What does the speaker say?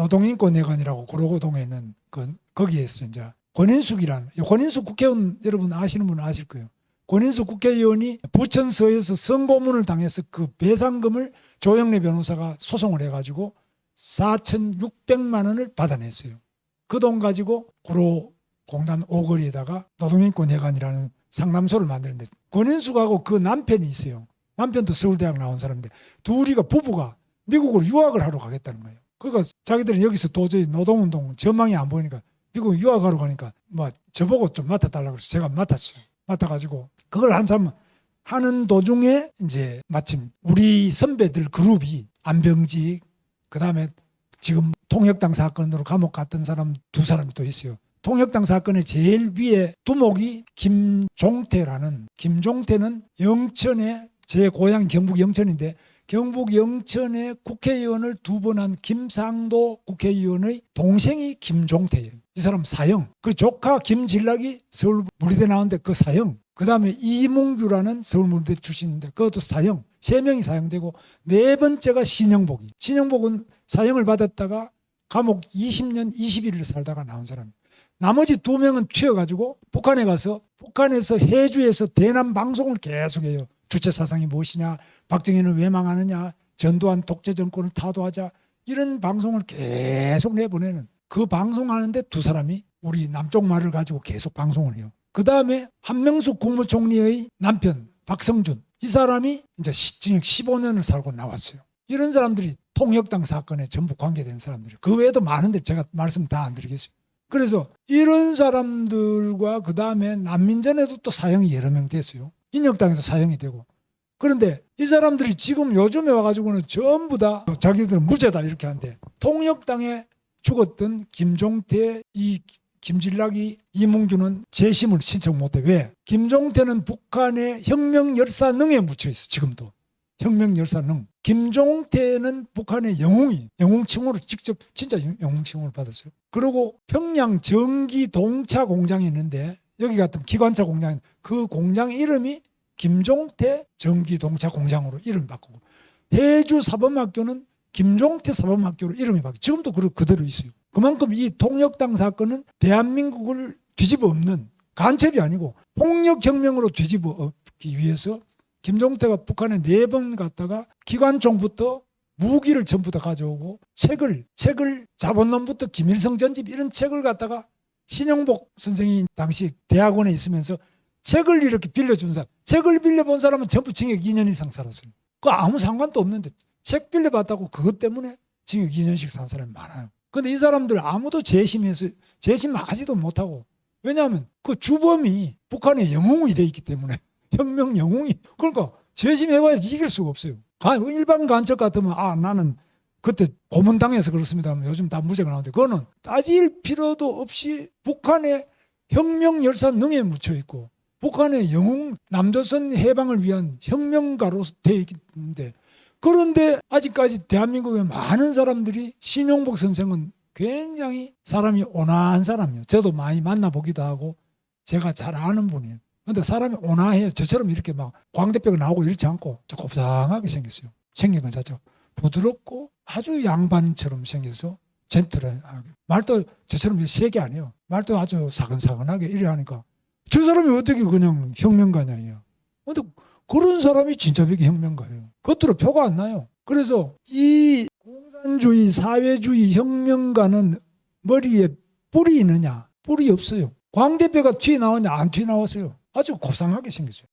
노동인권회관이라고 구로구동에 있는 그 거기에서 이제 권인숙이란 권인숙 국회의원 여러분 아시는 분은 아실 거예요. 권인숙 국회의원이 부천서에서 선고문을 당해서 그 배상금을 조영래 변호사가 소송을 해가지고 4,600만 원을 받아냈어요. 그 돈 가지고 구로 공단 오거리에다가 노동인권회관이라는 상담소를 만드는데 권인숙하고 그 남편이 있어요. 남편도 서울대학 나온 사람인데 둘이가 부부가 미국으로 유학을 하러 가겠다는 거예요. 그러니까 자기들은 여기서 도저히 노동운동 전망이 안 보이니까 미국 유학하러 가니까 뭐 저보고 좀 맡아달라고 해서 제가 맡았어요. 맡아가지고 그걸 한참 하는 도중에 이제 마침 우리 선배들 그룹이 안병직 그다음에 지금 통역당 사건으로 감옥 갔던 사람 두 사람이 또 있어요. 통역당 사건의 제일 위에 두목이 김종태라는 김종태는 영천에 제 고향 경북 영천인데 경북 영천의 국회의원을 두 번 한 김상도 국회의원의 동생이 김종태예요. 이 사람 사형. 그 조카 김진락이 서울 물리대 나왔는데 그 사형. 그 다음에 이문규라는 서울 물리대 출신인데 그것도 사형. 세 명이 사형되고 네 번째가 신영복이. 신영복은 사형을 받았다가 감옥 20년 20일을 살다가 나온 사람. 나머지 두 명은 튀어가지고 북한에 가서 북한에서 해주에서 대남 방송을 계속해요. 주체 사상이 무엇이냐, 박정희는 왜 망하느냐, 전두환 독재 정권을 타도하자 이런 방송을 계속 내보내는 그 방송하는데 두 사람이 우리 남쪽 말을 가지고 계속 방송을 해요. 그 다음에 한명숙 국무총리의 남편 박성준 이 사람이 이제 시- 징역 15년을 살고 나왔어요. 이런 사람들이 통역당 사건에 전부 관계된 사람들이 그 외에도 많은데 제가 말씀 다 안 드리겠습니다. 그래서 이런 사람들과 그 다음에 난민전에도 또 사형이 여러 명 됐어요. 인혁당에도 사형이 되고. 그런데 이 사람들이 지금 요즘에 와가지고는 전부 다 자기들은 무죄다 이렇게 한대. 통역당에 죽었던 김종태, 이 김진락이 이몽규는 재심을 신청 못해. 왜? 김종태는 북한의 혁명 열사 능에 묻혀 있어. 지금도. 혁명 열사 능. 김종태는 북한의 영웅이 영웅 칭호를 직접 진짜 영- 영웅칭호를 받았어요. 그리고 평양 전기 동차 공장이 있는데 여기 같은 기관차 공장 그 공장 이름이 김종태 전기 동차 공장으로 이름 바꾸고 해주 사범학교는 김종태 사범학교로 이름이 바뀌고 지금도 그- 그대로 있어요. 그만큼 이 통역당 사건은 대한민국을 뒤집어 엎는 간첩이 아니고 폭력혁명으로 뒤집어 엎기 위해서 김종태가 북한에 네 번 갔다가 기관총부터 무기를 전부 다 가져오고 책을 책을 자본론부터 김일성 전집 이런 책을 갖다가 신영복 선생이 당시 대학원에 있으면서 책을 이렇게 빌려준 사람 책을 빌려본 사람은 전부 징역 2년 이상 살았어요. 그 아무 상관도 없는데 책 빌려봤다고 그것 때문에 징역 2년씩 산 사람이 많아요. 근데 이 사람들 아무도 재심해서 재심 아직도 못하고 왜냐하면 그 주범이 북한의 영웅이 돼 있기 때문에 혁명 영웅이 그러니까 재심해봐야 이길 수가 없어요. 가- 일반 간첩 같으면 아 나는 그때 고문당해서 그렇습니다. 요즘 다 무죄가 나오는데 그거는 따질 필요도 없이 북한의 혁명 열사 능에 묻혀 있고 북한의 영웅 남조선 해방을 위한 혁명가로 돼 있는데 그런데 아직까지 대한민국의 많은 사람들이 신용복 선생은 굉장히 사람이 온화한 사람이에요. 저도 많이 만나보기도 하고 제가 잘 아는 분이에요. 근데 사람이 온화해요. 저처럼 이렇게 막 광대뼈가 나오고 이렇지 않고 저 곱상하게 생겼어요. 생긴 건 자체 부드럽고 아주 양반처럼 생겨서 젠틀하게 말도 저처럼 세게 아니에요. 말도 아주 사근사근하게 이래 하니까 저 사람이 어떻게 그냥 혁명가냐요. 근데 그런 사람이 진짜 백이 혁명가예요. 겉으로 표가 안 나요. 그래서 이 공산주의, 사회주의 혁명가는 머리에 뿔이 있느냐? 뿔이 없어요. 광대뼈가 튀어나오냐? 안 튀어나왔어요. 아주 고상하게 생겼어요.